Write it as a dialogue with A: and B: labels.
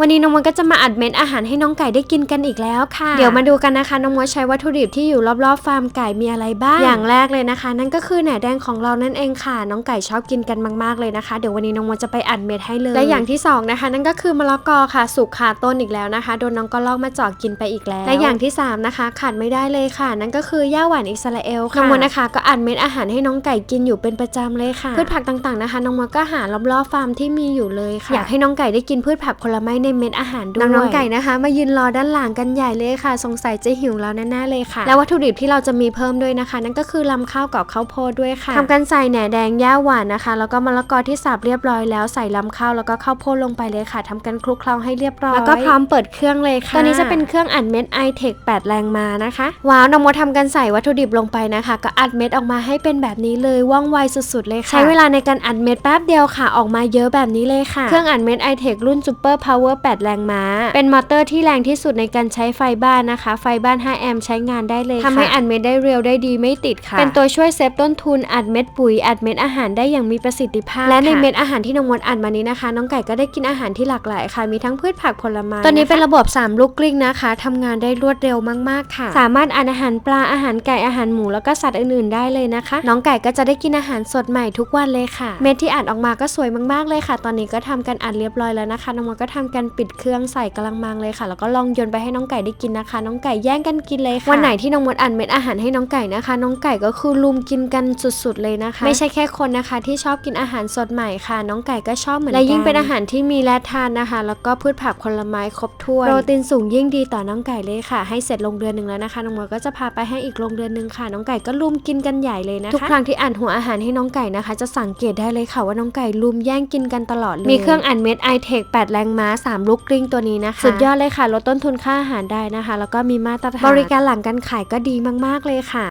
A: วันนี้น้องมดก็จะมาอัดเม็ดอาหารให้น้องไก่ได้กินกันอีกแล้วค่ะ เดี๋ยวมาดูกันนะคะน้องมดใช้วัตถุดิบที่อยู่รอบๆฟาร์มไก่มีอะไรบ้าง อย่างแรกเลยนะคะ นั่นก็คือแหนแดงของเรานั่นเองค่ะ น้องไก่ชอบกินกันมากๆเลยนะคะ เดี๋ยววันนี้น้องมดจะไปอัดเม็ดให้เลย และอย่างที่สองนะคะ นั่นก็คือมะละกอค่ะ สุกคาต้นอีกแล้วนะคะ โดนน้องก็ลอกมาเจาะกินไปอีกแล้ว และอย่างที่สามนะคะ ขาดไม่ได้เลยค่ะ นั่นก็คือย่าหวานอิสราเอลค่ะน้องมดนะคะ ก็อัดเม็ดอาหารให้น้องไก่กินอยู่เป็นประจำเลยค่ะพืชผักต่างๆนะคะ น้องมดก็หารอบๆฟาร์มที่มีอยู่เลยค่ะอยากให้น้องไก่ได้กินพืชผักผลไม้ในเม็ดอาหารด้วยน้องๆไก่นะคะ มายืนรอด้านหลังกันใหญ่เลยค่ะ สงสัยจะหิวแล้วแน่ๆเลยค่ะ แล้ววัตถุดิบที่เราจะมีเพิ่มด้วยนะคะ นั่นก็คือลำข้าวกับข้าวโพดด้วยค่ะทำการใส่แหนแดงย่าหวานนะคะ แล้วก็มะละกอที่สับเรียบร้อยแล้วใส่ลำข้าวแล้วก็ข้าวโพดลงไปเลยค่ะทำการคลุกเคล้าให้เรียบร้อยแล้วก็พร้อมเปิดเครื่องเลยค่ะตัวนี้จะเป็นเครื่องอัดเม็ด iTech 8 แรงมานะคะว้าวน้องมดทำการใส่วัตถุดิบลงไปนะคะ ก็อัดเม็ดออกมาให้เป็นแบบนี้เลยว่องไวสุดๆเลยค่ะใช้เวลาในการอัดเม็ดแป๊บเดียวค่ะออกมาเยอะแบบนี้เลยค่ะเครื่องอัดเม็ด iTech รุ่น Super Power 8 แรงม้า เป็นมอเตอร์ที่แรงที่สุดในการใช้ไฟบ้านนะคะ ไฟบ้าน 5 แอมป์ใช้งานได้เลยค่ะทำให้อัดเม็ดได้เร็วได้ดีไม่ติดค่ะ เป็นตัวช่วยเซฟต้นทุนอัดเม็ดปุ๋ยอัดเม็ดอาหารได้อย่างมีประสิทธิภาพ และในเม็ดอาหารที่น้องมดอัดมานี้นะคะ น้องไก่ก็ได้กินอาหารที่หลากหลายค่ะ มีทั้งพืชผักผลไม้ตัวนี้เป็นระบบ 3 ลูกกลิ้งนะคะทำงานได้รวดเร็วมากๆค่ะ สามารถอัดอาหารปลาอาหารไก่อาหารหมูแล้วก็สัตว์อื่นๆ ได้เลยนะคะ น้องไก่ก็จะได้กินอาหารสดใหม่ทุกวันเลยค่ะ เม็ดที่อัดออกมาก็สวยมากๆเลยค่ะ ตอนนี้ก็ทำกันอัดเรียบร้อยแล้วนะคะน้องมดก็ทำกันปิดเครื่องใส่กระมังเลยค่ะ แล้วก็ลองโยนไปให้น้องไก่ได้กินนะคะ น้องไก่แย่งกันกินเลยค่ะวันไหนที่น้องมดอัดเม็ดอาหารให้น้องไก่นะคะ น้องไก่ก็คือลุมกินกันสุดๆเลยนะคะ ไม่ใช่แค่คนนะคะ ที่ชอบกินอาหารสดใหม่ค่ะ น้องไก่ก็ชอบเหมือนกันและยิ่งเป็นอาหารที่มีแร่ธาตุนะคะ แล้วก็พืชผักผลไม้ครบถ้วนโปรตีนสูงยิ่งดีต่อน้องไก่เลยค่ะ ให้เสร็จลงเดือนหนึ่งแล้วนะคะน้องมดก็จะพาไปให้อีกลงเดือนหนึ่งค่ะ น้องไก่ก็ลุมกินกันใหญ่เลยนะคะทุกครั้งที่อ่านหัวอาหารให้น้องไก่นะคะ จะสังเกตได้เลยค่ะว่าน้องไก่ลุมแย่งกินกันตลอดเลยมีเครื่องอัดเม็ด iTech 8แรงม้า3 ลูกกลิ้งตัวนี้นะคะ สุดยอดเลยค่ะ ลดต้นทุนค่าอาหารได้นะคะ แล้วก็มีมาตรฐานบริการหลังการขายก็ดีมาก ๆ เลยค่ะ